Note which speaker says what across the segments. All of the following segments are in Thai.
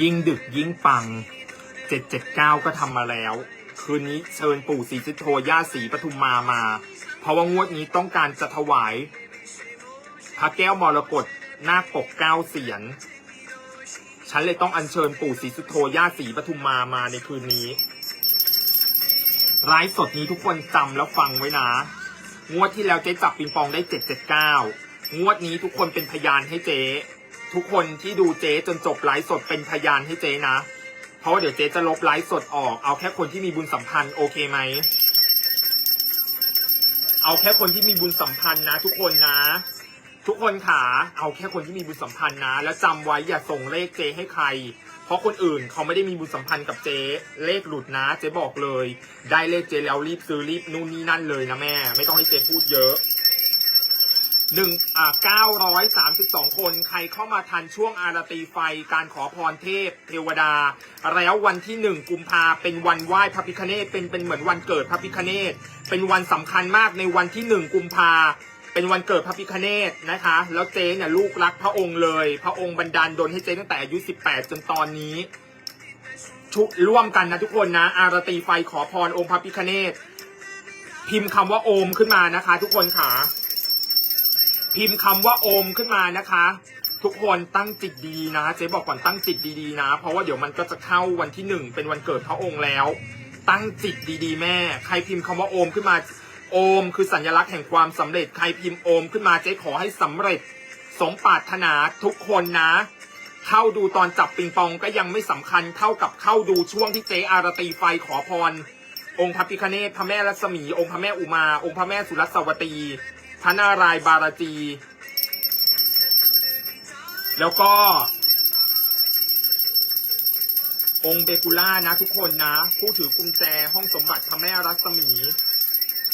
Speaker 1: ยิ่งดึกยิ่งปัง 779 ก็ทำมาแล้ว คืนนี้เชิญปู่ศรีสุโธย่าศรีปทุมมามา เพราะว่างวดนี้ต้องการจะถวายพระแก้วมรกตหน้าปกเก้าเสียน ฉันเลยต้องอัญเชิญปู่ศรีสุโธย่าศรีปทุมมามาในคืนนี้ไลฟ์สดนี้ทุกคนจำแล้วฟังไว้นะ งวดที่แล้วเจ๊จับปิงปองได้779งวดนี้ทุกคนเป็นพยานให้เจ๊ ทุกคนที่ดูเจ๊จนจบไลฟ์สดเป็นพยานให้เจ๊นะ เพราะว่าเดี๋ยวเจ๊จะลบไลฟ์สดออก เอาแค่คนที่มีบุญสัมพันธ์โอเคไหม เอาแค่คนที่มีบุญสัมพันธ์นะ ทุกคนนะ ทุกคนขาเอาแค่คนที่มีบุญสัมพันธ์นะ แล้วจำไว้อย่าส่งเลขเจให้ใคร เพราะคนอื่นเขาไม่ได้มีบุญสัมพันธ์กับเจเลขหลุดนะ เจบอกเลย ได้เลขเจแล้วรีบซื้อรีบนู่นนี่นั่นเลยนะแม่ ไม่ต้องให้เจพูดเยอะ หนึ่งอ่าเก้าร้อยสามสิบสองคน ใครเข้ามาทันช่วงอารตีไฟ การขอพรเทพ เทวดา แล้ววันที่หนึ่งกุมภาเป็นวันไหว้พระพิคเนตเป็นเป็นเหมือนวันเกิดพระพิคเนตเป็นวันสำคัญมากในวันที่หนึ่งกุมภาเป็นวันเกิดพระพิคเนตนะคะ แล้วเจ๊เนี่ยลูกรักพระองค์เลย พระองค์บันดาลดลให้เจ๊ตั้งแต่อายุ 18 จนตอนนี้ชุร่วมกันนะทุกคนนะ อารตีไฟขอพรองค์พระพิคเนตพิมพ์คำว่าโอมขึ้นมานะคะ ทุกคนค่ะ พิมพ์คำว่าโอมขึ้นมานะคะ ทุกคนตั้งจิตดีนะ เจ๊บอกก่อนตั้งจิตดีๆนะ เพราะว่าเดี๋ยวมันก็จะเข้าวันที่หนึ่งเป็นวันเกิดพระองค์แล้ว ตั้งจิตดีๆ แม่ ใครพิมพ์คำว่าโอมขึ้นมาโอม คือสัญลักษณ์แห่งความสำเร็จใครพิมพ์โอมขึ้นมาเจ๊ขอให้สำเร็จ สมปรารถนาทุกคนนะ เข้าดูตอนจับปิงปองก็ยังไม่สำคัญเท่ากับเข้าดูช่วงที่เจ๊อารตีไฟขอพร องค์พระพิคเนศพระแม่รัศมี องค์พระแม่อุมา องค์พระแม่สุรัสวตี พระนารายบาราจี แล้วก็ องค์เบกุล่านะทุกคนนะ ผู้ถือกุญแจห้องสมบัติพระแม่รัศมี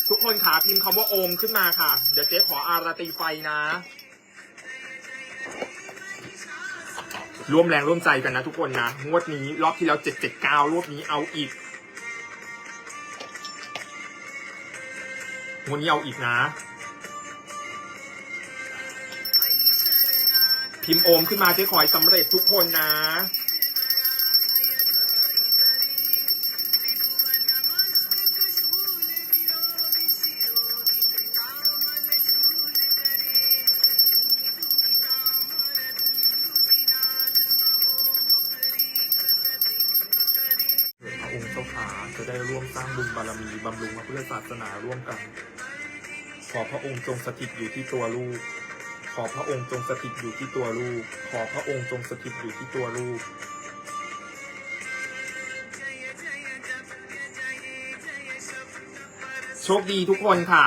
Speaker 1: ทุกคนขาพิมพ์คำว่าโอมขึ้นมาค่ะ เดี๋ยวเจ๊ขออารตีไฟนะ ร่วมแรงร่วมใจกันนะทุกคนนะ งวดนี้รอบที่แล้วเจ็ดเจ็ดเก้ารอบนี้เอาอีกงวดนี้เอาอีกนะ พิมพ์โอมขึ้นมาเจ๊ขอให้สำเร็จทุกคนนะ พระองค์เจ้าขาจะได้ร่วมสร้างบุญบารมีบำรุงพระพุทธศาสนาร่วมกัน ขอพระองค์จงสถิตอยู่ที่ตัวลูก ขอพระองค์จงสถิตอยู่ที่ตัวลูก ขอพระองค์จงสถิตอยู่ที่ตัวลูก โชคดีทุกคนค่ะ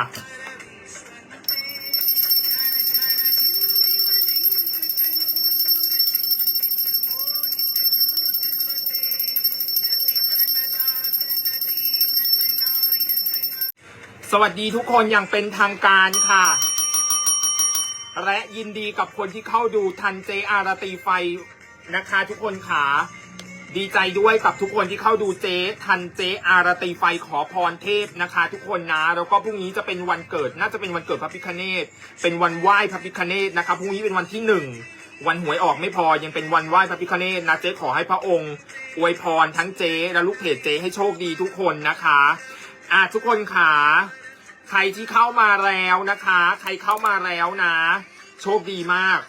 Speaker 1: สวัสดีทุกคนอย่างเป็นทางการค่ะ และยินดีกับคนที่เข้าดูทันเจอารตีไฟนะคะทุกคนขาดีใจด้วยกับทุกคนที่เข้าดูเจทันเจอารตีไฟขอพรเทพนะคะ ทุกคนนะแล้วก็พรุ่งนี้จะเป็นวันเกิดน่าจะเป็นวันเกิดพระพิคเนตเป็นวันไหว้พระพิคเนตนะคะพรุ่งนี้เป็นวันที่หนึ่งวันหวยออกไม่พอยังเป็นวันไหว้พระพิคเนตนะเจ๊ขอให้พระองค์ อวยพรทั้งเจและลูกเพจเจให้โชคดีทุกคนนะคะอะทุกคนขา ใครที่เข้ามาแล้วนะคะ ใครเข้ามาแล้วนะ โชคดีมาก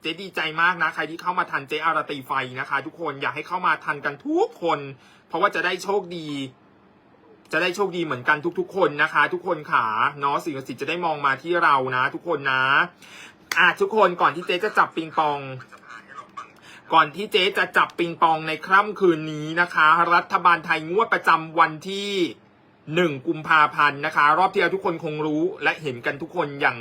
Speaker 1: เจ๊ดีใจมากนะ ใครที่เข้ามาทันเจ๊อารตีไฟนะคะ ทุกคนอยากให้เข้ามาทันกันทุกคน เพราะว่าจะได้โชคดี จะได้โชคดีเหมือนกันทุก ๆ คนนะคะ ทุกคนขาเนาะสิ่งศักดิ์สิทธิ์จะได้มองมาที่เรานะ ทุกคนนะอะทุกคนก่อนที่เจ๊จะจับปิงปอง ก่อนที่เจ๊จะจับปิงปองในค่ำคืนนี้นะคะ รัฐบาลไทยงวดประจำวันที่ หนึ่งกุมภาพันธ์นะคะ รอบที่แล้วทุกคนคงรู้และเห็นกันทุกคนอย่าง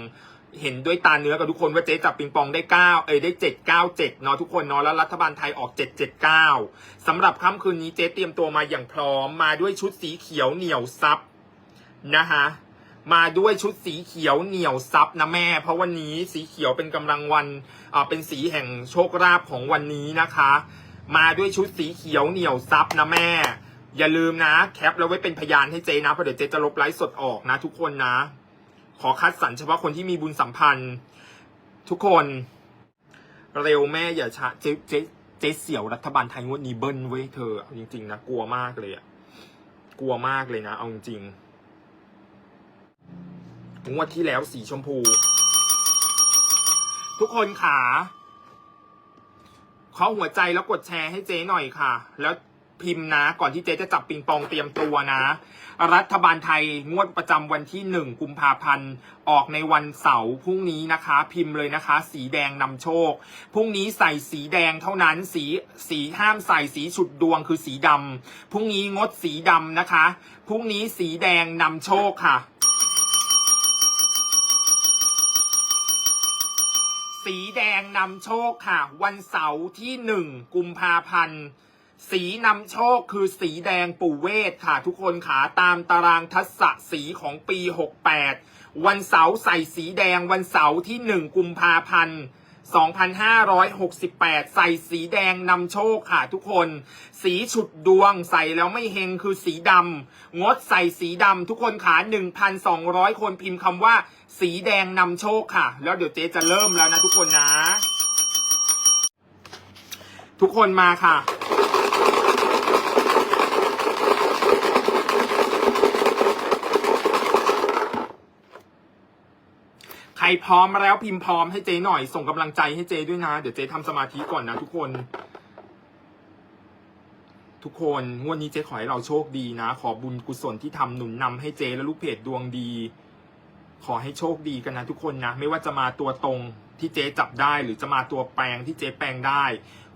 Speaker 1: เห็นด้วยตาเนื้อกับทุกคนว่าเจ๊จับปิงปองได้เก้าเอ้ยได้เจ็ดเก้าเจ็ดเนาะทุกคนเนาะแล้วรัฐบาลไทยออกเจ็ดเจ็ดเก้าสำหรับค่ำคืนนี้เจ๊เตรียมตัวมาอย่างพร้อม มาด้วยชุดสีเขียวเหนียวซับนะคะมาด้วยชุดสีเขียวเหนียวซับนะแม่ เพราะวันนี้สีเขียวเป็นกำลังวันอ่าเป็นสีแห่งโชคลาภของวันนี้นะคะ มาด้วยชุดสีเขียวเหนียวซับนะแม่ อย่าลืมนะ แคปแล้วไว้เป็นพยานให้เจนะเพราะเดี๋ยวเจจะลบไลฟ์สดออกนะ ทุกคนนะ ขอคัดสรรเฉพาะคนที่มีบุญสัมพันธ์ ทุกคนเร็วแม่อย่าช้าเจเจเจ๊เสี่ยวรัฐบาลไทยงวดนี้เบิ้ลเว้ยเธอเอาจริงๆนะกลัวมากเลยอะกลัวมากเลยนะ เอาจริงงวดที่แล้วสีชมพู ทุกคนขาขอหัวใจแล้วกดแชร์ให้เจ๊หน่อยค่ะ แล้ว พิมพ์นะ ก่อนที่เจ๊จะจับปิงปองเตรียมตัวนะ รัฐบาลไทยงวดประจำวันที่หนึ่งกุมภาพันธ์ออกในวันเสาร์พรุ่งนี้นะคะ พิมพ์เลยนะคะ สีแดงนำโชคพรุ่งนี้ใส่สีแดงเท่านั้นสีสีห้ามใส่สีฉุดดวงคือสีดำพรุ่งนี้งดสีดำนะคะพรุ่งนี้สีแดงนำโชคค่ะ สีแดงนำโชคค่ะ วันเสาร์ที่หนึ่งกุมภาพันธ์ สีนำโชคคือสีแดงปู่เวทค่ะทุกคนขาตามตารางทัศสีของปี 68 วันเสาร์ใส่สีแดงวันเสาร์ที่ 1 กุมภาพันธ์2568 ใส่สีแดงนำโชคค่ะทุกคน สีฉุดดวงใส่แล้วไม่เฮงคือสีดำงดใส่สีดำทุกคนขา1,200 คนพิมพ์คำว่า สีแดงนำโชคค่ะ แล้วเดี๋ยวเจ๊จะเริ่มแล้วนะทุกคนนะ ทุกคนมาค่ะ ใครพร้อมแล้วพิมพ์พร้อมให้เจหน่อย ส่งกำลังใจให้เจด้วยนะ เดี๋ยวเจทำสมาธิก่อนนะทุกคน ทุกคนงวดนี้เจขอให้เราโชคดีนะ ขอบุญกุศลที่ทำหนุนนำให้เจและลูกเพจดวงดี ขอให้โชคดีกันนะทุกคนนะ ไม่ว่าจะมาตัวตรงที่เจ๊จับได้หรือจะมาตัวแปลงที่เจ๊แปลงได้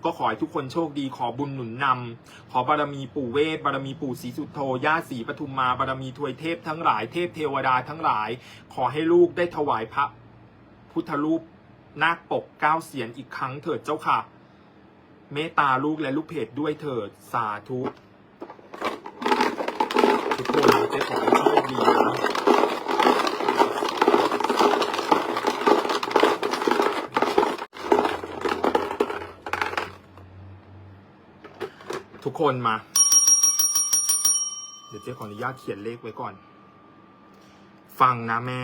Speaker 1: ก็ขอให้ทุกคนโชคดีขอบุญหนุนนำขอบารมีปู่เวทบารมีปู่ศรีสุโธย่าศรีปทุมมาบารมีทวยเทพทั้งหลายเทพเทวดาทั้งหลาย ขอให้ลูกได้ถวายพระพุทธรูปนาคปกเก้าเสียนอีกครั้งเถิดเจ้าค่ะ เมตตาลูกและลูกเพจด้วยเถิดสาธุทุกคนจ๊ขอให้โชคดีนะ ทุกคนมา เดี๋ยวเจ๊ขออนุญาตเขียนเลขไว้ก่อน ฟังนะแม่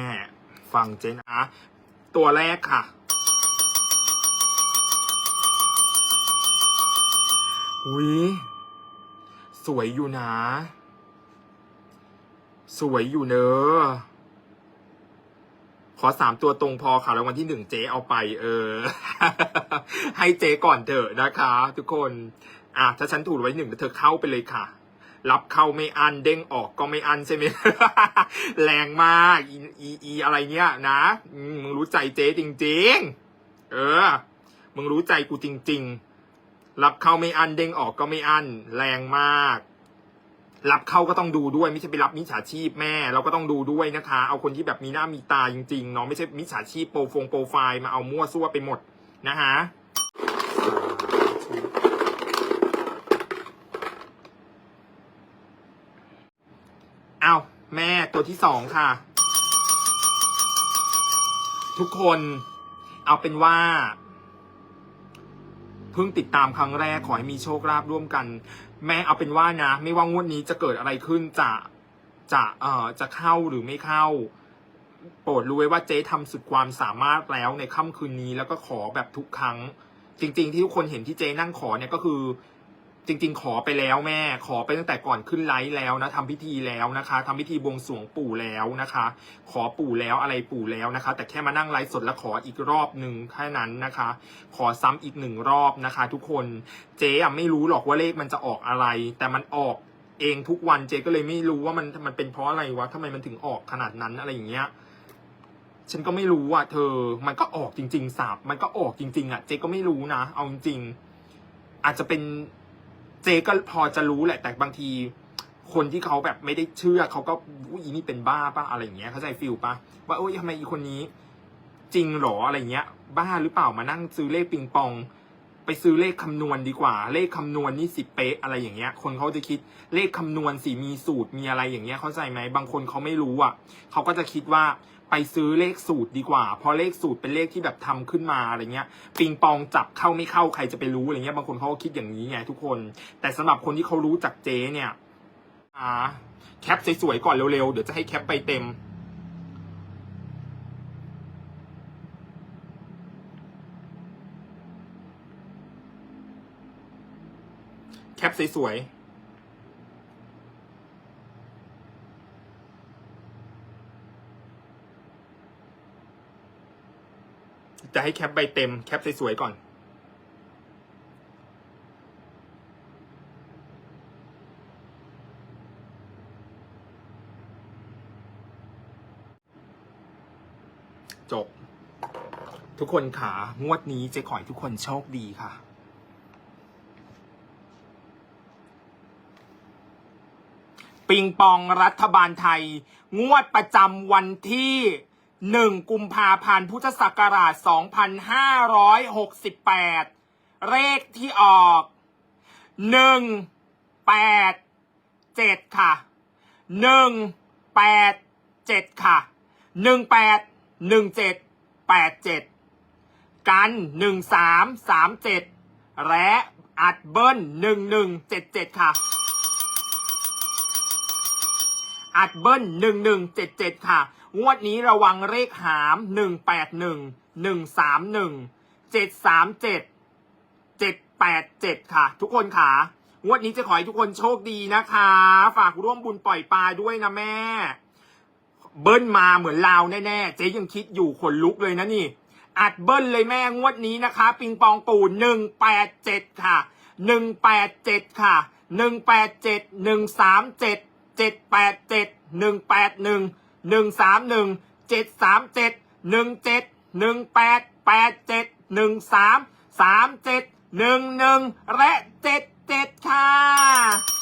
Speaker 1: ฟังเจ๊นะตัวแรกค่ะอุ้สวยอยู่นะ สวยอยู่เนอะขอสามตัวตรงพอค่ะแล้ววันที่หนึ่งเจ๊เอาไป เออ ให้เจ๊ก่อนเถอะนะคะ ทุกคน อะถ้าฉันถูกไว้หนึ่งเธอเข้าไปเลยค่ะ รับเข้าไม่อันเด้งออกก็ไม่อันใช่ไหม แรงมากอีอีอีอะไรเนี้ยนะมมึงรู้ใจเจ๊จริง ๆ เออ มึงรู้ใจกูจริง ๆ รับเข้าไม่อันเด้งออกก็ไม่อันแรงมากรับเข้าก็ต้องดูด้วยไม่ใช่ไปรับมิจฉาชีพแม่ เราก็ต้องดูด้วยนะคะ เอาคนที่แบบมีหน้ามีตาจริงๆเนาะไม่ใช่มิจฉาชีพโปรฟงโปรไฟล์มาเอามั่วซั่วไปหมดนะฮะ เอาแม่ตัวที่สองค่ะ ทุกคนเอาเป็นว่าเพิ่งติดตามครั้งแรกขอให้มีโชคลาภร่วมกัน แม่เอาเป็นว่านะ ไม่ว่างวดนี้จะเกิดอะไรขึ้นจะจะเอ่อจะเข้าหรือไม่เข้า โปรดรู้ไว้ว่าเจ๊ทำสุดความสามารถแล้วในค่ำคืนนี้แล้วก็ขอแบบทุกครั้ง จริง ๆ ที่ทุกคนเห็นที่เจ๊นั่งขอเนี่ยก็คือ จริง ๆ ขอไปแล้วแม่ ขอไปตั้งแต่ก่อนขึ้นไลฟ์แล้วนะทำพิธีแล้วนะคะทำพิธีบวงสรวงปู่แล้วนะคะ ขอปู่แล้วอะไรปู่แล้วนะคะ แต่แค่มานั่งไลฟ์สดแล้วขออีกรอบหนึ่งแค่นั้นนะคะ ขอซ้ำอีกหนึ่งรอบนะคะ ทุกคนเจ๊อะไม่รู้หรอกว่าเลขมันจะออกอะไร แต่มันออกเองทุกวันเจ๊ก็เลยไม่รู้ว่ามันมันเป็นเพราะอะไรวะทำไมมันถึงออกขนาดนั้นอะไรอย่างเงี้ยฉันก็ไม่รู้อะเธอ มันก็ออกจริงๆสาบมันก็ออกจริง ๆ อะ เจ๊ก็ไม่รู้นะ เอาจริงๆอาจจะเป็น เจก็พอจะรู้แหละ แต่บางทีคนที่เขาแบบไม่ได้เชื่อเขาก็อุ้ยนี่เป็นบ้าป่ะอะไรอย่างเงี้ยเข้าใจฟิลป่ะว่าโอ้ยทำไมอีคนนี้ จริงหรออะไรเงี้ย บ้าหรือเปล่ามานั่งซื้อเลขปิงปอง ไปซื้อเลขคำนวณดีกว่า เลขคำนวณนี่สิเป๊ะอะไรอย่างเงี้ย คนเขาจะคิดเลขคำนวณสิมีสูตรมีอะไรอย่างเงี้ยเข้าใจไหมบางคนเขาไม่รู้อะเขาก็จะคิดว่า ไปซื้อเลขสูตรดีกว่า เพราะเลขสูตรเป็นเลขที่แบบทำขึ้นมาอะไรเงี้ย ปิงปองจับเข้าไม่เข้าใครจะไปรู้อะไรเงี้ยบางคนเขาก็คิดอย่างนี้ไงทุกคน แต่สำหรับคนที่เขารู้จักเจ๊เนี่ยอ่าแคปสวยๆก่อนเร็วๆ เดี๋ยวจะให้แคปไปเต็มแคปสวยๆ จะให้แคปใบเต็มแคปสวยๆก่อน จบ ทุกคนขางวดนี้เจ๊ขอให้ทุกคนโชคดีค่ะปิงปองรัฐบาลไทย งวดประจำวันที่ 1 กุมภาพันธ์พุทธศักราช 2568 เลขที่ออก 1 8 7 ค่ะ 1 8 7 ค่ะ 1 8 1 7 8 7 กัน 1 3 3 7 และอัดเบิ้ล 1 1 7 7 ค่ะ อัดเบิ้ลหนึ่งหนึ่งเจ็ดเจ็ดค่ะ งวดนี้ระวังเลขหามหนึ่งแปดหนึ่งหนึ่งสามหนึ่งเจ็ดสามเจ็ดเจ็ดแปดเจ็ดค่ะ ทุกคนค่ะ งวดนี้จะขอให้ทุกคนโชคดีนะคะ ฝากร่วมบุญปล่อยปลาด้วยนะแม่ เบิ้ลมาเหมือนลาวแน่ๆ เจ๊ยังคิดอยู่ขนลุกเลยนะนี่ อัดเบิ้ลเลยแม่งวดนี้นะคะ ปิงปองปูหนึ่งแปดเจ็ดค่ะหนึ่งแปดเจ็ดค่ะหนึ่งแปดเจ็ดหนึ่งสามเจ็ดเจ็ดแปดเจ็ดหนึ่งแปดหนึ่ง หนึ่งสามหนึ่งเจ็ดสามเจ็ดหนึ่งเจ็ดหนึ่งแปดแปดเจ็ดหนึ่งสามสามเจ็ดหนึ่งหนึ่งและเจ็ดเจ็ดค่ะ